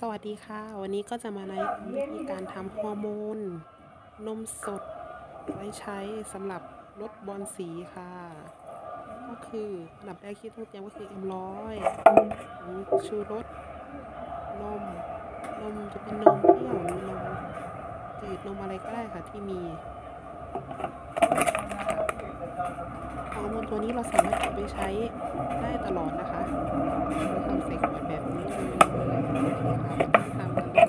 สวัสดีค่ะ วันนี้ก็จะมาในวิธีการทำฮอร์โมน นมสด ไว้ใช้สำหรับลดบอลสีค่ะ ก็คืออันดับแรกที่ต้องเตรียมก็คือเอ็มร้อยชูรสนม นมจะเป็นนมเปรี้ยวหรือนมจืดนมอะไรก็ได้ค่ะที่มี ฮอร์โมนตัวนี้เราสามารถเก็บไปใช้ได้ตลอดนะคะเราทำใส่ขวดแบบนี้เลยค่ะทำกันเลย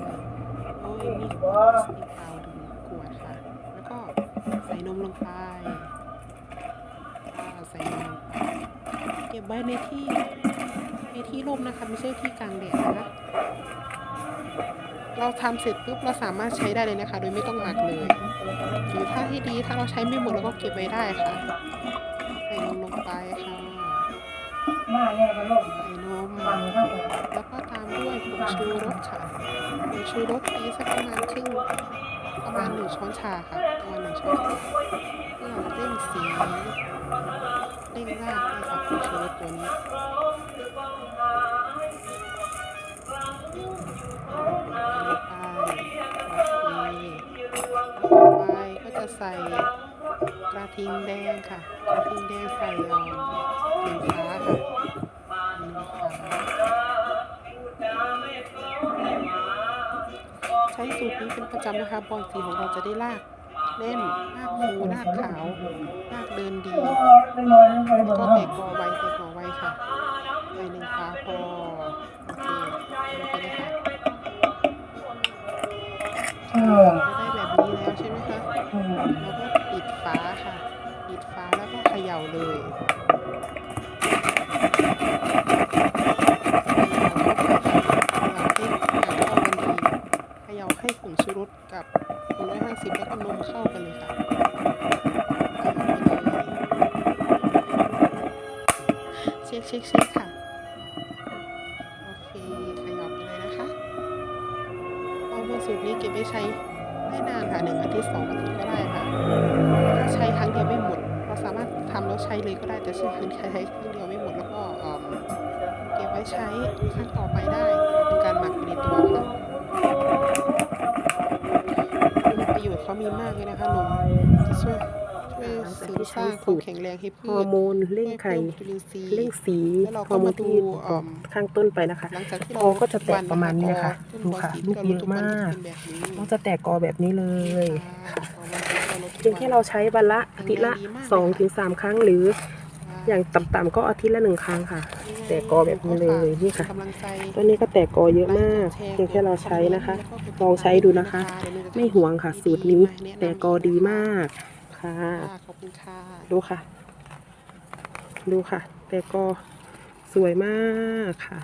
โอ้ยมีขวดพลาสติกเปล่าถึงขวดค่ะ แล้วก็ใส่นมลงไปใส่นมเก็บไว้ในที่ในที่ร่มนะคะ ไม่ใช่ที่กลางแดดนะคะ เราทำเสร็จปุ๊บเราสามารถใช้ได้เลยนะคะ โดยไม่ต้องหมักเลย หรือถ้าที่ดีถ้าเราใช้ไม่หมดเราก็เก็บไว้ได้ค่ะใส่นมลงไปค่ะใส่นมแล้วก็ตามด้วยผงชูรสค่ะผงชูรสตีสักประมาณครึ่งประมาณหนึ่งช้อนชาค่ะประมาณหนึ่งช้อนชา ใส่กระทิงแดงค่ะ กระทิงแดงใส่เอ่อถึงฟ้าค่ะหนึ่งฟ้าใช้สูตรนี้เป็นประจำนะคะบอลสีของเราจะได้ลากแน่นลากฟูลากขาวลากเดินดีเป็เบอก็แตห้องกอไวแตกกอไวค่ะใส่หนึ่งฟ้าพอโอเคโอเคนะคะ ใช่ไหมคะอืมเราก็ปิดฟ้าค่ะ ปิดฟ้าแล้วก็เขย่าเลยเขย่าให้ผงชูรสกับ150แล้วก็นมเข้ากันเลยค่ะเช็คเช็คเช็คค่ะโอเคขยับไปเลยนะคะเอาโมสูตรนี้เก็บไว้ใช้ ได้นานค่ะหนึ่งอาทิตย์สองอาทิตย์ก็ได้ค่ะถ้าใช้ครั้งเดียวไม่หมดเราสามารถทำแล้วใช้เลยก็ได้แต่ใช้ครั้งใช้ครั้งเดียวไม่หมดแล้วก็เก็บไว้ใช้ครั้งต่อไปได้เป็นการหมักไปในตัวค่ะประโยชน์เขามีมากเลยนะคะนมจะช่วย ช่วยเสริมสร้างความแข็งแรงให้พืฮอช ร์โมนเร่งไข่ช่วยเพิ่มจุลินทรีย์เร่งสีแล้วเราฮก็อร์โมมานดูที่เอิ่มข้างต้นไปนะคะหลังจากที่คเราอก็จะแตกประมาณนี้ค่ะต้นดูบอลค่ะสีลูกเยอะมากที่เรลดทุก็นจะแตกกอแบบนี้เลยค่ะเพียงแค่เราใช้วันละอาทิตย์ละสองถึงสามครั้งหรือ อย่างต่ำๆก็อาทิตย์ละหนึ่งครั้งค่ะ แตกกอแบบนี้เลยนี่ค่ะกำลังใจต้นนี้ก็แตกกอเยอะมากเพียงแค่เราใช้นะคะ ลองใช้ดูนะคะ ไม่หวงค่ะ สูตรนี้ แตกกอดีมาก ค่ะค่ะ ขอบคุณค่ะ ดูค่ะ ดูค่ะ แตกกอสวยมากค่ะ